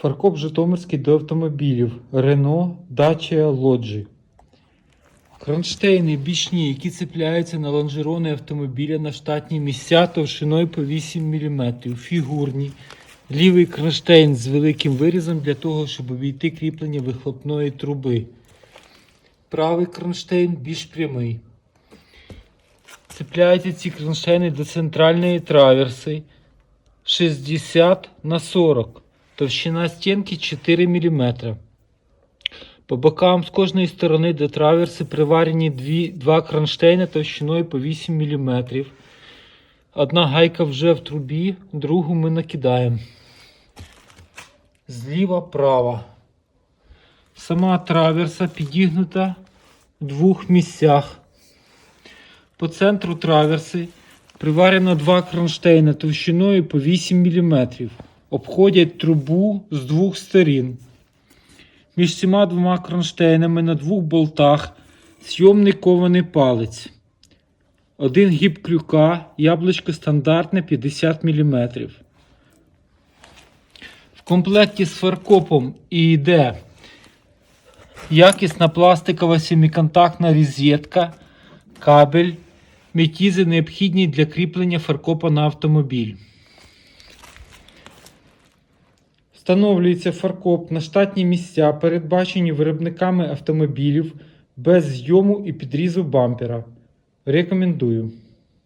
Фаркоп Житомирський до автомобілів Рено Dacia Logi. Кронштейни бічні, які цепляються на лонжерони автомобіля на штатні місця товщиною по 8 мм. Фігурні. Лівий кронштейн з великим вирізом для того, щоб обійти кріплення вихлопної труби. Правий кронштейн більш прямий. Цепляються ці кронштейни до центральної траверси 60 на 40. Товщина стінки 4 мм. По бокам з кожної сторони до траверси приварені дві, два кронштейни товщиною по 8 мм. Одна гайка вже в трубі, другу ми накидаємо. Зліва права. Сама траверса підігнута в двох місцях. По центру траверси приварено два кронштейни товщиною по 8 мм. Обходять трубу з двох сторін. Між цими двома кронштейнами на двох болтах зйомний кований палець. Один гіб крюка, яблучко стандартне 50 мм. В комплекті з фаркопом і йде якісна пластикова семиконтактна розетка, кабель, метізи необхідні для кріплення фаркопа на автомобіль. Встановлюється фаркоп на штатні місця, передбачені виробниками автомобілів без зйому і підрізу бампера. Рекомендую.